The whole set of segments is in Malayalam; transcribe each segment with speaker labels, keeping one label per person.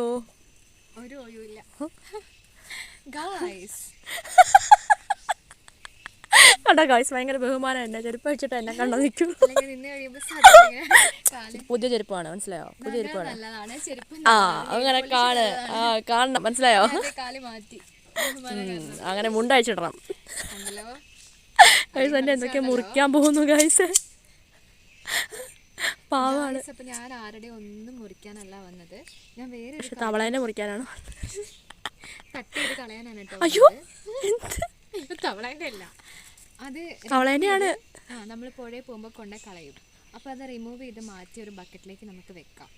Speaker 1: ഓ
Speaker 2: ഒരു ഒഴിവില്ല. ഗായ്സ്
Speaker 1: കണ്ടോ ഗായ്സ് ഭയങ്കര ബഹുമാനം. എന്നെ ചെരുപ്പ് വെച്ചിട്ട് എന്നെ കണ്ടു നിൽക്കും. പുതിയ ചെരുപ്പാണ് മനസ്സിലായോ? പുതിയ ചെരുപ്പാണ്. ആ അങ്ങനെ കാണ്. ആ കാണണം മനസ്സിലായോ? അങ്ങനെ മുണ്ടയച്ചിടണം. ഗൈസ് എന്നെ എന്തൊക്കെ മുറിക്കാൻ പോകുന്നു ഗൈസ് പാവാണ്.
Speaker 2: അപ്പൊ ഞാൻ ആരുടെ ഒന്നും മുറിക്കാനല്ല വന്നത്. ഞാൻ വേറെ
Speaker 1: പക്ഷെ തവളേനെ മുറിക്കാനാണ്
Speaker 2: കട്ട് ചെയ്ത് കളയാനാണ് കേട്ടോ
Speaker 1: അയ്യോ.
Speaker 2: ഇപ്പൊ തവളേന്റെ അല്ല. അത്
Speaker 1: തവളേനെയാണ്?
Speaker 2: ആ നമ്മൾ പുഴയിൽ പോകുമ്പോൾ കൊണ്ടേ കളയും. അപ്പൊ അത് റിമൂവ് ചെയ്ത് മാറ്റി ഒരു ബക്കറ്റിലേക്ക് നമുക്ക് വെക്കാം.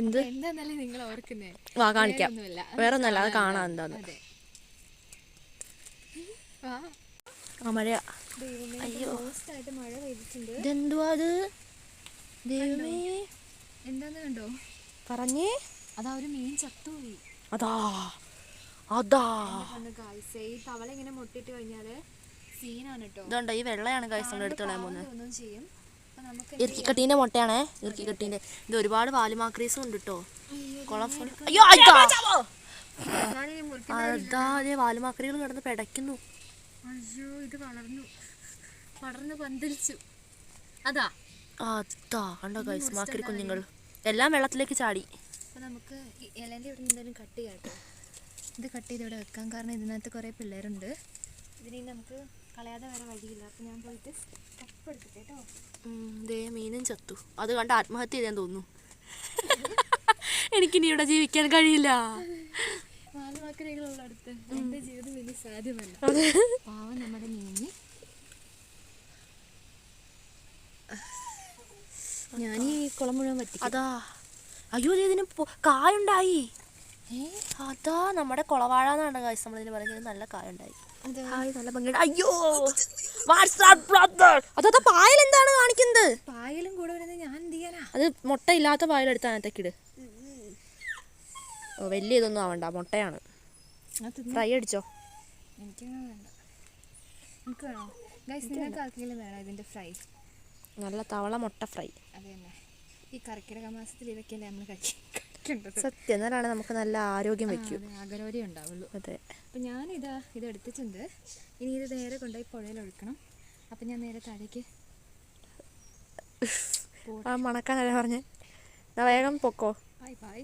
Speaker 1: എന്ത്?
Speaker 2: എന്താന്നല്ലേ നിങ്ങൾ ഓർക്കുന്നേ?
Speaker 1: വാ കാണിക്കാം. വേറെ ഒന്നല്ല അത് കാണാൻ എന്താന്ന്.
Speaker 2: അതെ. ആ
Speaker 1: മഴ
Speaker 2: അയ്യോ
Speaker 1: ഇതെന്തുവാ അത് ദൈവമേ.
Speaker 2: എന്താന്ന് കണ്ടോ?
Speaker 1: പറഞ്ഞേ.
Speaker 2: അതാ ഒരു മീൻ ചത്തുപോയി.
Speaker 1: അതാ. അതാ.
Speaker 2: തവള ഇങ്ങനെ മുട്ടിട്ട് കഴിഞ്ഞാൽ സീനാണ് കേട്ടോ
Speaker 1: ഇതുണ്ട് ഈ വെള്ളയാണ് എടുത്തോളാൻ പോകുന്നത് ഇറുക്കിക്കട്ടീന്റെ മുട്ടയാണേ ഇറുക്കിക്കട്ടീന്റെ ഇത് ഒരുപാട് വാലുമാക്രീസും ഉണ്ട് കേട്ടോ കുളം അയ്യോ അതാ അതാ വാലുമാക്രികൾ കിടന്ന് പിടയ്ക്കുന്നു.
Speaker 2: അയ്യോ ഇത് വളർന്നു. വളർന്ന് പന്തലിച്ചു. അതാ.
Speaker 1: അതാ കണ്ടോ ഗൈസ് മാക്രി കുഞ്ഞുങ്ങൾ. എല്ലാം വെള്ളത്തിലേക്ക് ചാടി.
Speaker 2: നമുക്ക് ഇലേന്റെ ഇവിടെ എന്തായാലും കട്ട് ചെയ്യാം കേട്ടോ ഇത് കട്ട് ചെയ്ത് ഇവിടെ വെക്കാം. കാരണം ഇതിനകത്ത് കുറേ പിള്ളേരുണ്ട്. ഇതിനെ നമുക്ക് കളയാതെ വേറെ വഴിയില്ല. അപ്പൊ ഞാൻ പോയിട്ട് കപ്പ് എടുത്തിട്ട് കേട്ടോ.
Speaker 1: ഉം, ദേ മീനും ചത്തു. അത് കണ്ട് ആത്മഹത്യ ചെയ്താൻ തോന്നുന്നു. എനിക്കിനി ഇവിടെ ജീവിക്കാൻ കഴിയില്ല.
Speaker 2: നാല് വാക്കരകളുള്ള അടുത്ത് എന്റെ ജീവിതം വലിയ സാധ്യമല്ല. പാവം നമ്മുടെ മീനി. ഞാൻ ഈ കുളം മുഴുവൻ പറ്റി
Speaker 1: അതാ. അയ്യോ ഇതിന് കായുണ്ടായി. അതാ നമ്മുടെ കുളവാഴ എന്നാണ് ഗൈസ് നമ്മളിതിന് പറയുന്നത്. നല്ല കായുണ്ടായി. നല്ല ഭംഗിയുണ്ട്. അയ്യോ? അതാ പായൽ എന്താണ് കാണിക്കുന്നത്?
Speaker 2: പായലും കൂടെ വരുന്നത് ഞാൻ എന്ത് ചെയ്യാനാ?
Speaker 1: അത് മുട്ട മുട്ടയില്ലാത്ത പായലെടുത്ത് അതിനകത്തേക്കിട് ഓ വലിയ ഇതൊന്നും ആവണ്ട. മുട്ടയാണ്. ഫ്രൈ അടിച്ചോ.
Speaker 2: എനിക്കങ്ങനെ വേണ്ട എനിക്ക് വേണോ? ഗൈസ് നിങ്ങൾക്ക് ആർക്കെങ്കിലും വേണോ ഇതിന്റെ ഫ്രൈ?
Speaker 1: നല്ല തവള മുട്ട ഫ്രൈ.
Speaker 2: തന്നെ. ഈ കർക്കിടക മാസത്തിൽ ഇതൊക്കെയല്ലേ നമ്മൾ കഴിക്കേണ്ടത്?
Speaker 1: സത്യം എന്നാലാണ് നമുക്ക് നല്ല ആരോഗ്യം വെക്കും
Speaker 2: അതെ, ഉണ്ടാവുള്ളൂ.
Speaker 1: അതെ.
Speaker 2: അപ്പം ഞാനിതാ ഇത് എടുത്തിട്ടുണ്ട്. ഇനി ഇത് നേരെ കൊണ്ടുപോയി പുഴയിൽ ഒഴുക്കണം. അപ്പം ഞാൻ നേരെ താഴേക്ക്
Speaker 1: ആ അല്ല പറഞ്ഞേ? വേഗം പൊക്കോ.
Speaker 2: Bye bye